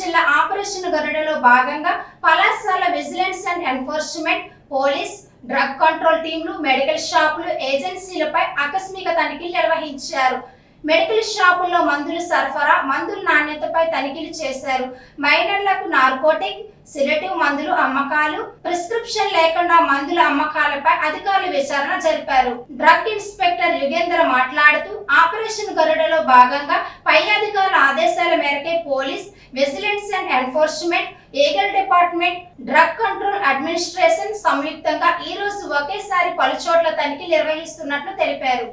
జిల్లా ఆపరేషన్ గరుడలో భాగంగా పలాసాల vigilance and enforcement police drug control టీంలు మెడికల్ షాపులు ఏజెన్సీలపై ఆకస్మిక తనిఖీలు నిర్వహించారు. మెడికల్ షాపుల్లో మందుల సరఫరా మందుల నాణ్యతపై తనిఖీలు చేశారు. మైనర్లకు నార్కోటిక్ సిడటివ్ మందులు అమ్మకాలు ప్రిస్క్రిప్షన్ లేకుండా మందుల అమ్మకాలపై అధికారులు విచారణ జరిపారు. డ్రగ్ ఇన్స్పెక్టర్ యుగేందర్ మాట్లాడుతూ ఆపరేషన్ గరుడలో భాగంగా పై అధికారుల ఆదేశాల మేరకే police vigilance and enforcement eagle department drug control administration సంయుక్తంగా ఈ రోజు ఒకేసారి పలు చోట్ల నిర్వహిస్తున్నట్లు తెలిపారు.